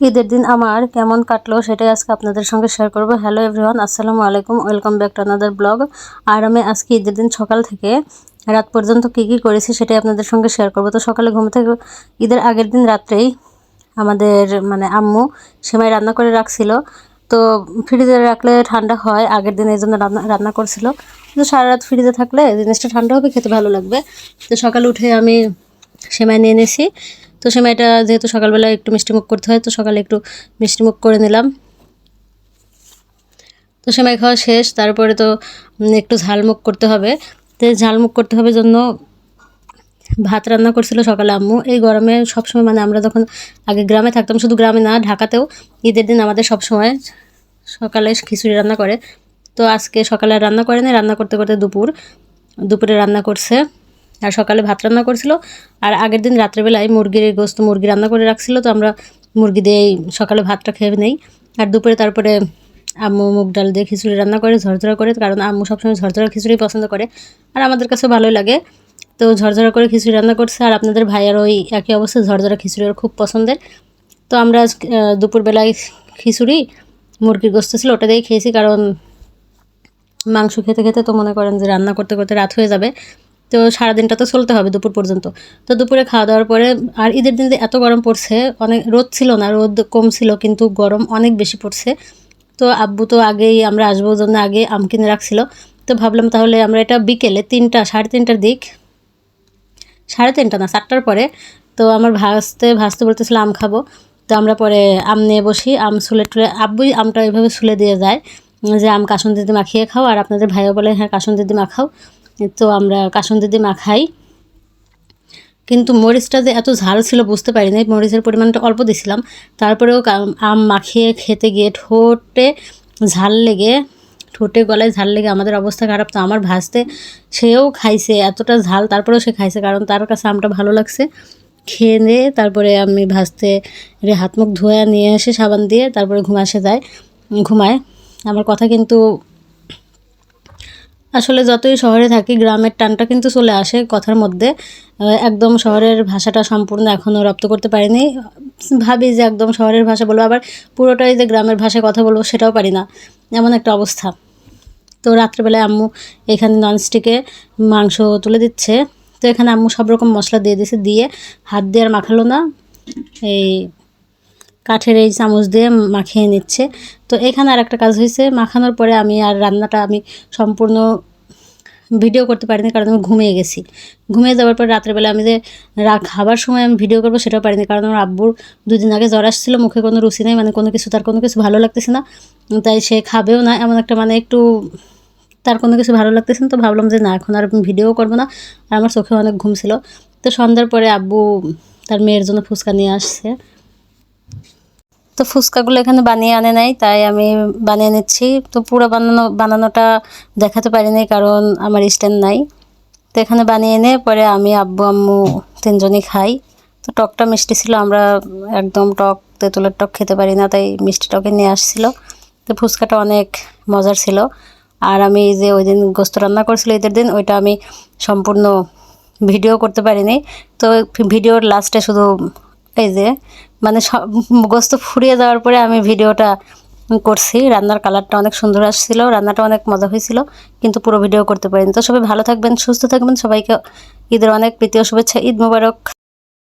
ঈদের দিন আমার কেমন কাটলো সেটাই আজকে আপনাদের সঙ্গে শেয়ার করব। হ্যালো এভরিওয়ান আসসালামু আলাইকুম welcome back to another blog আর আমি আজকে ঈদের দিন সকাল থেকে রাত পর্যন্ত কী কী করেছি সেটাই আপনাদের সঙ্গে শেয়ার করব। তো সকালে ঘুম থেকে ঈদের আগের দিন রাত্রেই আমাদের মানে আম্মু সেমাই রান্না করে রাখছিল। তো ফ্রিজে রাখলে ঠান্ডা হয়, আগের দিন এই জন্য রান্না রান্না করছিল। তো সারা রাত ফ্রিজে থাকলে জিনিসটা ঠান্ডা হবে, খেতে ভালো লাগবে। তো সকালে উঠে আমি সেমাই নিয়ে নিয়েছি। তো সেমাইটা যেহেতু সকালবেলা একটু মিষ্টিমুখ করতে হয়, তো সকালে একটু মিষ্টিমুখ করে নিলাম। তো সে সেমাই খাওয়া শেষ, তারপরে তো একটু ঝালমুখ করতে হবে। তো ঝালমুখ করতে হবে জন্য ভাত রান্না করছিল সকালে আম্মু। এই গরমে সবসময় মানে আমরা যখন আগে গ্রামে থাকতাম, শুধু গ্রামে না, ঢাকাতেও ঈদের দিন আমাদের সবসময় সকালে খিচুড়ি রান্না করে। তো আজকে সকালে রান্না করেনি রান্না করতে করতে দুপুর, দুপুরে রান্না করছে। আর সকালে ভাত রান্না করছিল। আর আগের দিন রাত্রেবেলায় মুরগির গোস্ত মুরগি রান্না করে রাখছিল, তো আমরা মুরগি দিয়েই সকালে ভাতটা খেয়ে নেই। আর দুপুরে তারপরে আম্মু মুগ ডাল দিয়ে খিচুড়ি রান্না করে, ঝরঝরা করে, কারণ আম্মু সবসময় ঝরঝরা খিচুড়ি পছন্দ করে। আর আমাদের কাছে ভালোই লাগে। তো ঝরঝরা করে খিচুড়ি রান্না করছে, আর আপনাদের ভাইয়ার ওই একই অবস্থা, ঝরঝরা খিচুড়ি ওর খুব পছন্দের। তো আমরা দুপুরবেলায় খিচুড়ি, মুরগির গোস্ত ছিল, ওটা দিয়েই খেয়েছি, কারণ মাংস খেতে খেতে তো মনে করেন যে রান্না করতে করতে রাত হয়ে যাবে। তো সারাদিনটা তো চলতে হবে দুপুর পর্যন্ত। তো দুপুরে খাওয়া দাওয়ার পরে, আর ঈদের দিন এত গরম পড়ছে, অনেক রোদ ছিল না, রোদ কম ছিল, কিন্তু গরম অনেক বেশি পড়ছে। তো আব্বু তো আগেই আমরা আসব জন্য আগে আম কিনে রাখছিল। তো ভাবলাম তাহলে আমরা এটা বিকেলে তিনটা, সাড়ে তিনটার দিক, সাড়ে তিনটা না, চারটার পরে, তো আমার ভাজতে ভাজতে বলতেছিল আম খাব। তো আমরা পরে আম নিয়ে বসি, আম সুলে টুলে, আব্বুই আমটা ওইভাবে সুলে দিয়ে যায় যে, আম কাসন দিদি মাখিয়ে খাও, আর আপনাদের ভাইও বলে হ্যাঁ কাসন দিদি মাখাও। তো আমরা কাসন দিদি মাখাই কিন্তু মরিচটা যে এত ঝাল ছিল বুঝতে পারিনি। মরিচের পরিমাণটা অল্প দিছিলাম। তারপরেও আম মাখিয়ে খেতে গিয়ে ঠোঁটে ঝাল লেগে, ঠোঁটে গলায় ঝাল লেগে আমাদের অবস্থা খারাপ। তো আমার ভাজতে সেও খাইছে, এতটা ঝাল তারপরেও সে খাইছে কারণ তার কাছে আমটা ভালো লাগছে। খেয়ে নিয়ে তারপরে আমি ভাজতে রে হাত মুখ ধোয়া নিয়ে এসে সাবান দিয়ে তারপরে ঘুমাসে যায়, ঘুমায়। আমার কথা কিন্তু আসলে যতই শহরে থাকি, গ্রামের টানটা কিন্তু চলে আসে কথার মধ্যে। একদম শহরের ভাষাটা সম্পূর্ণ এখনও রপ্ত করতে পারিনি। ভাবি যে একদম শহরের ভাষা বলব, আবার পুরোটাই যে গ্রামের ভাষায় কথা বলব সেটাও পারি না। এমন একটা অবস্থা। তো রাত্রেবেলায় আম্মু এখানে ননস্টিকে মাংস তুলে দিচ্ছে। তো এখানে আম্মু সব রকম মশলা দিয়ে দিয়েছে, দিয়ে হাত দিয়ে আর মাখালো না। এই কাঠের এই চামচ দিয়ে মাখিয়ে নিচ্ছে। তো এখানে আর একটা কাজ হয়েছে, মাখানোর পরে আমি আর রান্নাটা আমি সম্পূর্ণ ভিডিও করতে পারিনি কারণ আমি ঘুমিয়ে গেছি। ঘুমিয়ে যাওয়ার পর রাত্রেবেলা আমি যে খাবার সময় আমি ভিডিও করব সেটাও পারিনি কারণ আমার আব্বুর দুদিন আগে জ্বর আসছিল, মুখে কোনো রুচি নেই মানে কোনো কিছু, তার কোনো কিছু ভালো লাগতেছে না। তাই সে খাবেও না, এমন একটা মানে একটু তার কোনো কিছু ভালো লাগতেছে না, তো ভাবলাম যে না, এখন আর ভিডিও করব না। আর আমার চোখে অনেক ঘুম ছিল। তো সন্ধ্যার পরে আব্বু তার মেয়ের জন্য ফুচকা নিয়ে আসছে। তো ফুচকাগুলো এখানে বানিয়ে আনে নাই, তাই আমি বানিয়ে নিচ্ছি। তো পুরো বানানো, বানানোটা দেখাতে পারিনি কারণ আমার স্ট্যান্ড নাই। তো এখানে বানিয়ে এনে পরে আমি আব্বু, আম্মু তিনজনই খাই। তো টকটা মিষ্টি ছিল, আমরা একদম টক, তেঁতুলের টক খেতে পারি না, তাই মিষ্টি টকে নিয়ে আসছিল। তো ফুচকাটা অনেক মজার ছিল। আর আমি যে ওই দিন গোস্ত রান্না করছিল ঈদের দিন, ওইটা আমি সম্পূর্ণ ভিডিও করতে পারিনি। তো ভিডিওর লাস্টে শুধু এই যে মানে সব গোস্ত ফুরিয়ে যাওয়ার পরে আমি ভিডিওটা করছি। রান্নার কালারটা অনেক সুন্দর আসছিল, রান্নাটা অনেক মজা হয়েছিল, কিন্তু পুরো ভিডিও করতে পারিনি। তো সবাই ভালো থাকবেন, সুস্থ থাকবেন। সবাইকে ঈদের অনেক প্রীতি শুভেচ্ছা। ঈদ মোবারক।